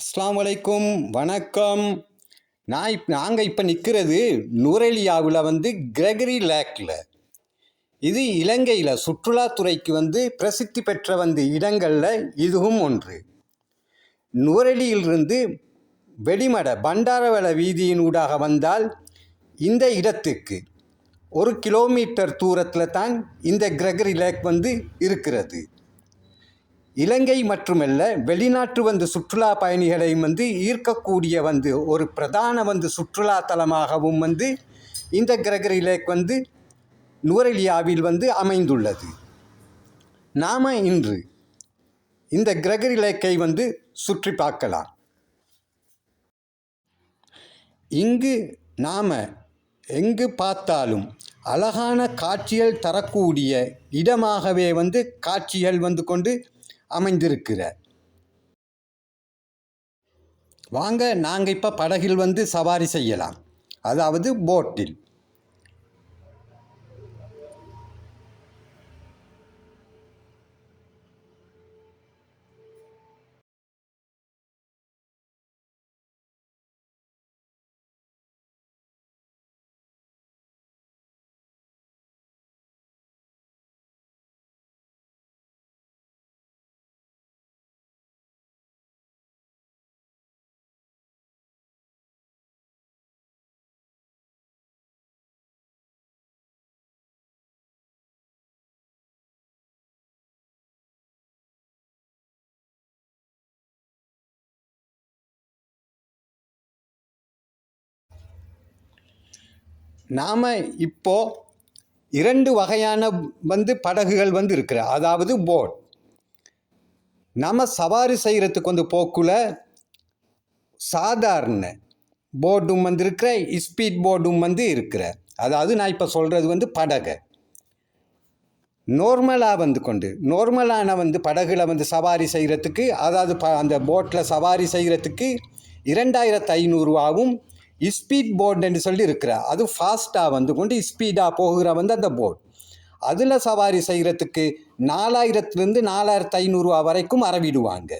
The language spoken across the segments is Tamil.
அஸ்லாம் வலைக்கும் வணக்கம். நான் இப் நாங்கள் இப்போ நிற்கிறது நுரேலியாவில் வந்து கிரகரி லேக்கில் இது இலங்கையில் சுற்றுலாத்துறைக்கு வந்து பிரசித்தி பெற்ற வந்து இடங்களில் இதுவும் ஒன்று. நுரலியிலிருந்து வெடிமட பண்டாரவள வீதியின் ஊடாக வந்தால் இந்த இடத்துக்கு ஒரு கிலோமீட்டர் தூரத்தில் தான் இந்த கிரகரி லேக் வந்து இருக்கிறது. இலங்கை மட்டுமல்ல வெளிநாட்டு வந்து சுற்றுலா பயணிகளையும் வந்து ஈர்க்கக்கூடிய வந்து ஒரு பிரதான வந்து சுற்றுலா தலமாகவும் வந்து இந்த கிரகரி லேக் வந்து நுவரெலியாவில் வந்து அமைந்துள்ளது. நாம் இன்று இந்த கிரகரி லேக்கை வந்து சுற்றி பார்க்கலாம். இங்கு நாம் எங்கு பார்த்தாலும் அழகான காட்சிகள் தரக்கூடிய இடமாகவே வந்து காட்சிகள் வந்து கொண்டு அமைந்திருக்கிற. வாங்க நாங்கள் இப்போ படகில் வந்து சவாரி செய்யலாம். அதாவது போட்டில் நாம் இப்போது இரண்டு வகையான வந்து படகுகள் வந்து இருக்கிற அதாவது போட் நம்ம சவாரி செய்கிறதுக்கு வந்து போக்குல சாதாரண போர்டும் வந்து இருக்கிற ஸ்பீட் போர்டும் வந்து இருக்கிற. அதாவது நான் இப்போ சொல்கிறது வந்து படகு. நார்மலாக வந்து கொண்டு நார்மலான வந்து படகுல வந்து சவாரி செய்கிறதுக்கு அதாவது ப அந்த போட்டில் சவாரி செய்கிறதுக்கு இரண்டாயிரத்து ஐநூறுரூவாவும் ஸ்பீட் போர்டுன்னு சொல்லி இருக்கிற அது ஃபாஸ்ட்டாக வந்து கொண்டு ஸ்பீடாக போகிற வந்து அந்த போட் அதில் சவாரி செய்கிறதுக்கு நாலாயிரத்துலேருந்து நாலாயிரத்து ஐநூறுரூவா வரைக்கும் அறவிடுவாங்க.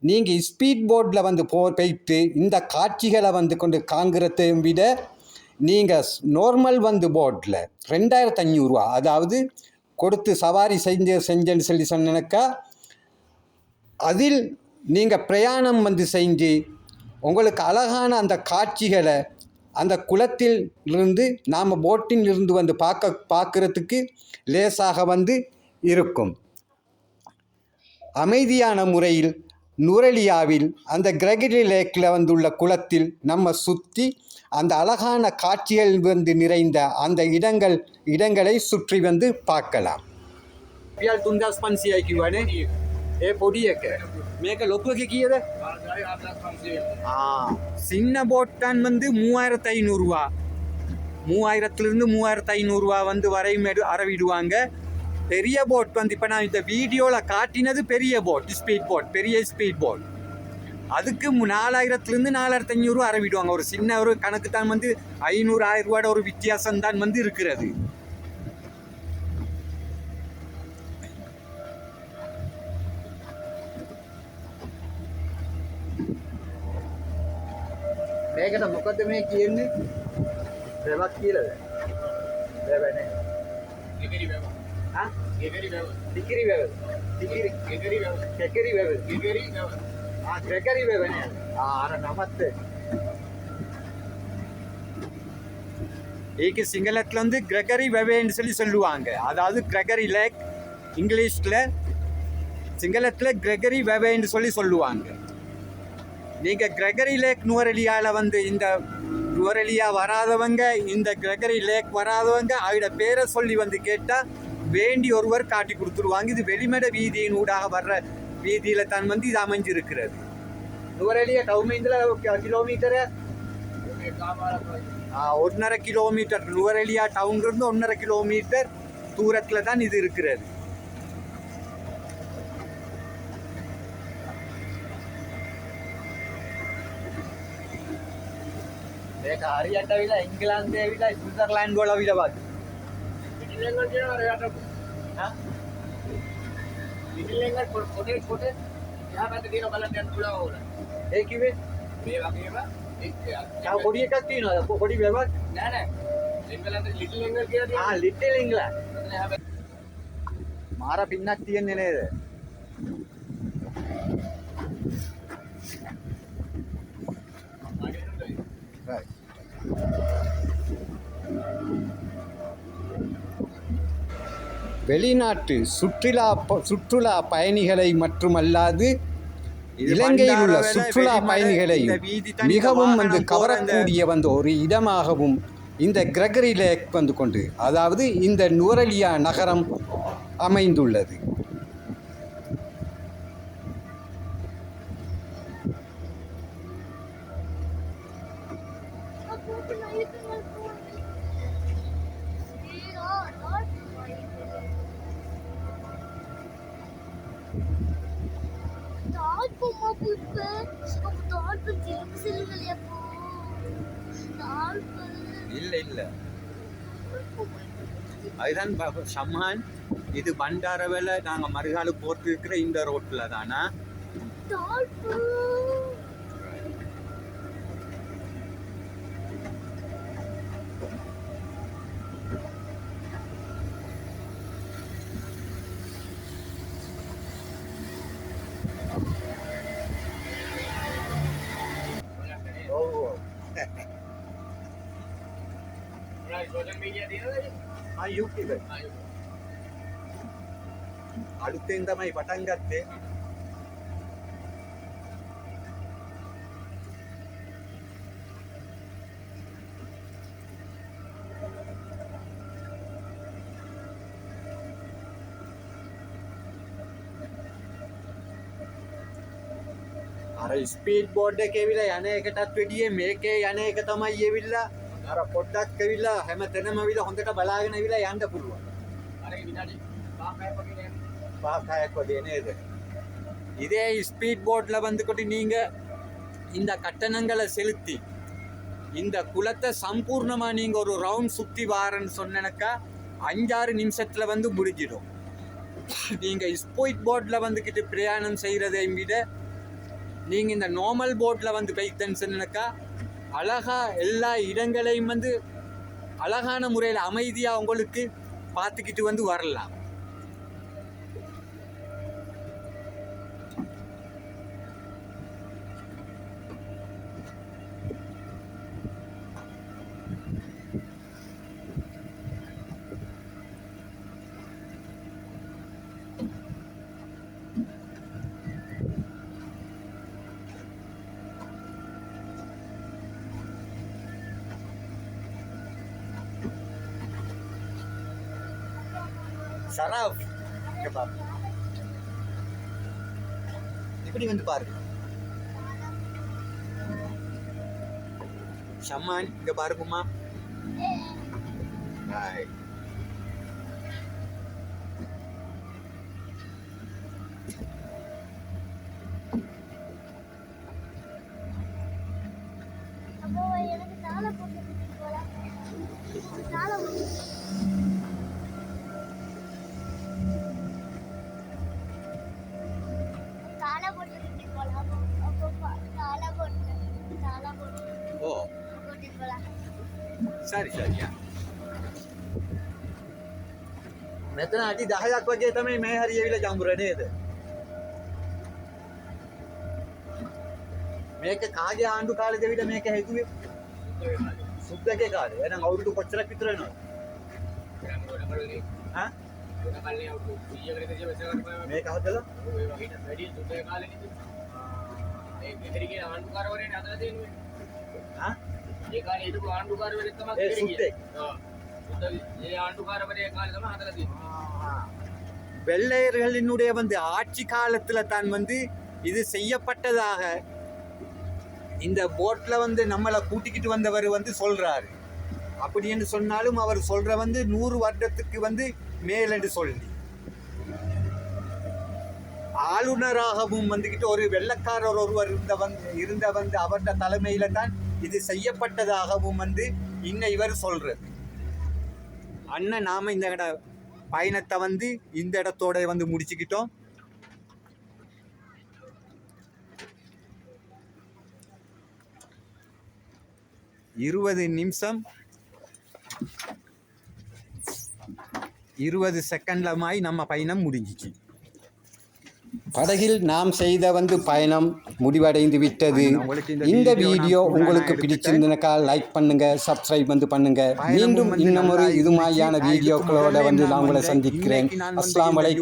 நீங்கள் ஸ்பீட் போட்டில் வந்து போ போய்ட்டு இந்த காட்சிகளை வந்து கொண்டு காங்கிறதையும் விட நீங்கள் நார்மல் வந்து போட்டில் ரெண்டாயிரத்து ஐநூறுரூவா அதாவது கொடுத்து சவாரி செஞ்ச செஞ்சேன்னு சொல்லி சொன்னேனாக்கா அதில் நீங்கள் பிரயாணம் வந்து செஞ்சு உங்களுக்கு அழகான அந்த காட்சிகளை அந்த குளத்தில் இருந்து நாம் போட்டில் இருந்து வந்து பார்க்க பார்க்குறதுக்கு லேசாக வந்து இருக்கும். அமைதியான முறையில் நுரலியாவில் அந்த கிரகிரி லேக்கில் வந்துள்ள குளத்தில் நம்ம சுற்றி அந்த அழகான காட்சிகள் வந்து நிறைந்த அந்த இடங்கள் இடங்களை சுற்றி வந்து பார்க்கலாம். පියල් තුන්දස් පන්සියයි කිවනේ ඒ පොඩි එක මේක ලොකුවක කියද சின்ன போட்டான் வந்து மூவாயிரத்து ஐநூறுரூவா மூவாயிரத்துலேருந்து மூவாயிரத்து ஐநூறுரூவா வந்து வரையும் எடு அறவிடுவாங்க பெரிய போட் வந்து இப்போ நான் இந்த வீடியோவில் காட்டினது பெரிய போட் ஸ்பீட் போட் பெரிய ஸ்பீட் போட் அதுக்கு மு- நாலாயிரத்துலேருந்து நாலாயிரத்து ஐநூறுரூவா அறவிடுவாங்க ஒரு சின்ன ஒரு கணக்கு தான் வந்து ஐநூறு ஆயிரம் ரூபாயோட ஒரு வித்தியாசம் தான் வந்து இருக்கிறது මේකට මොකද මේ කියන්නේ වැවක් කියලද වැවනේ ගෙගරි වැව. ආ ගෙගරි වැව. ටිකිරි වැව ටිකිරි ගෙගරි වැව. කැකිරි වැව ගෙගරි වැව. ආ ක්‍රැකරි වැවනේ ආ අර නමත් ஏக்கு சிங்களத்தில் வந்து கிரகரி வெவேன்னு சொல்லி சொல்லுவாங்க அதாவது கிரகரி லேக் இங்கிலீஷில் சிங்களத்தில் கிரகரி வெவேன்னு சொல்லி சொல்லுவாங்க நீங்கள் கிரகரி லேக் நுவரெலியாவில் வந்து இந்த நுவரெலியா வராதவங்க இந்த கிரெகரி லேக் வராதவங்க அவட பேரை சொல்லி வந்து கேட்டால் வேண்டி ஒருவர் காட்டி கொடுத்துருவாங்க. இது வெளிமட வீதியின் ஊடாக வர்ற வீதியில் தான் வந்து இது அமைஞ்சிருக்கிறது. நுவரெலியா டவுமேந்தில் கிலோமீட்டரை ஒன்றரை கிலோமீட்டர் நுவரெலியா டவுன்லேருந்து ஒன்றரை கிலோமீட்டர் தூரத்தில் தான் இது இருக்கிறது. මේක හරියට ඇවිල්ලා ඉංගලන්තේ ඇවිල්ලා ස්විට්සර්ලන්ඩ් වල විතර වගේ. පිටිලෙන්ගල් කියනවා රයට. හා? පිටිලෙන්ගල් පොටේ පොටේ එහා පැත්තේ තියෙන බලන්න යන්න පුළුවන් ඕන. ඒ කිවේ මේ වගේම තව පොඩි එකක් තියෙනවා පොඩි වැවක් නෑ නෑ එංගලන්තේ ලිටල් එංගල් කියලා ආ තියෙනවා ලිටල් ඉංග්ලන්ඩ් එතන හැබැයි මාර පින්නක් තියෙන්නේ නේද வெளிநாட்டு சுற்றுலா சுற்றுலா பயணிகளை மட்டுமல்லாது இலங்கையில் உள்ள சுற்றுலா பயணிகளை மிகவும் வந்து கவரக்கூடிய வந்து ஒரு இடமாகவும் இந்த கிரகரி லேக் வந்து கொண்டு அதாவது இந்த நுவரலியா நகரம் அமைந்துள்ளது. இல்லை இல்லை அதுதான் சம்மான் இது பண்டாரவேல நாங்கள் மறுகாலு போட்டு இருக்கிற இந்த ரோட்டில் தானா Thank you. මීඩියා තියෙනවද ආ YouTube ආ ඒක. අලුතෙන් තමයි පටන් ගත්තේ අර ස්පීඩ් බෝඩ් එක ඇවිල්ලා යන එකටත් වැඩිය මේකේ යන එක තමයි ඇවිල්ලා අර පොඩ්ඩක් ඇවිල්ලා හැම තැනම ඇවිල්ලා හොඳට බලාගෙන ඇවිල්ලා යන්න පුළුවන් අර ඒ විනාඩි 5ක් වගේ යනවා பாக்காயக் வதே நேது இதே ஸ்பீட் போட்டில் வந்துக்கிட்டு நீங்கள் இந்த கட்டணங்களை செலுத்தி இந்த குளத்தை சம்பூர்ணமாக நீங்கள் ஒரு ரவுண்ட் சுற்றி வாரன்னு சொன்னனக்கா அஞ்சாறு நிமிஷத்தில் வந்து முடிஞ்சிடும் நீங்கள் ஸ்பீட் போட்டில் வந்துக்கிட்டு பிரயாணம் செய்கிறதை விட நீங்கள் இந்த நார்மல் போட்டில் வந்து வைத்தன்னு சொன்னனக்கா அழகாக எல்லா இடங்களையும் வந்து அழகான முறையில் அமைதியாக உங்களுக்கு பார்த்துக்கிட்டு வந்து வரலாம். சராப் இங்க பாரு. இப்படி வந்து பாரு. ஷம்மான் இங்க பாருக்குமா ஹாய் எனக்கு தாளை போட்டு போலாம். தாளை போட்டு தாளை සරි සරි මෙතන අඩි 10ක් වගේ තමයි මේ හරි ඇවිල්ලා ජම්බුර නේද? මේක කාගේ ආණ්ඩු කාලේද ඇවිල්ලා මේක හැදුවේ? සුද්දගේ කාලේ. එහෙනම් අවුරුදු කොච්චරක් විතර වෙනවද? ඈ? මේක හදලා? වැඩි සුද්දගේ කාලේ නේද ඒ විතරේ ආණ්ඩුකාරවරයනේ හදලා තියෙන්නේ ඈ? ඒ කාලේ හිටපු ආණ්ඩුකාරවරයෙක් තමයි ඒ ගෙදර ගියේ. සුද්දෙක්? ඔව්. සුද්ද ඒ ආණ්ඩුකාරවරයෙක් කාලේ තමයි හදලා තියෙන්නේ வெள்ளையர்களினுடைய வந்து ஆட்சி காலத்துல தான் வந்து இது செய்யப்பட்டதாக இந்த போட்ல வந்து நம்மளை கூட்டிக்கிட்டு வந்தவர் வந்து சொல்றாரு அப்படி என்று சொன்னாலும் அவர் சொல்ற வந்து நூறு வருடத்துக்கு வந்து மேல் என்று சொல்லி ஆளுநராகவும் வந்துக்கிட்டு ஒரு வெள்ளக்காரர் ஒருவர் இருந்த வந்து இருந்த வந்து அவருடைய தலைமையில தான் இது செய்யப்பட்டதாகவும் வந்து இன்ன இவர் சொல்கிறார் அண்ணன் நாம் இந்த இட பயணத்தை வந்து இந்த இடத்தோட வந்து முடிச்சுக்கிட்டோம். இருபது நிமிஷம். இருபது செகண்ட்லமாய் நம்ம பயணம் முடிஞ்சிச்சு. படகில் நாம் செய்த வந்து பயணம் முடிவடைந்து விட்டது. இந்த வீடியோ உங்களுக்கு. பிடிச்சிருந்தனக்கா லைக் பண்ணுங்க சப்ஸ்கிரைப் வந்து பண்ணுங்க. மீண்டும் இன்னும் ஒரு இது. மாதிரியான வீடியோக்களோட வந்து நான் உங்களை சந்திக்கிறேன். யூடியூப் சேனலை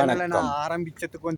வணக்கம். ஆரம்பிச்சதுக்கு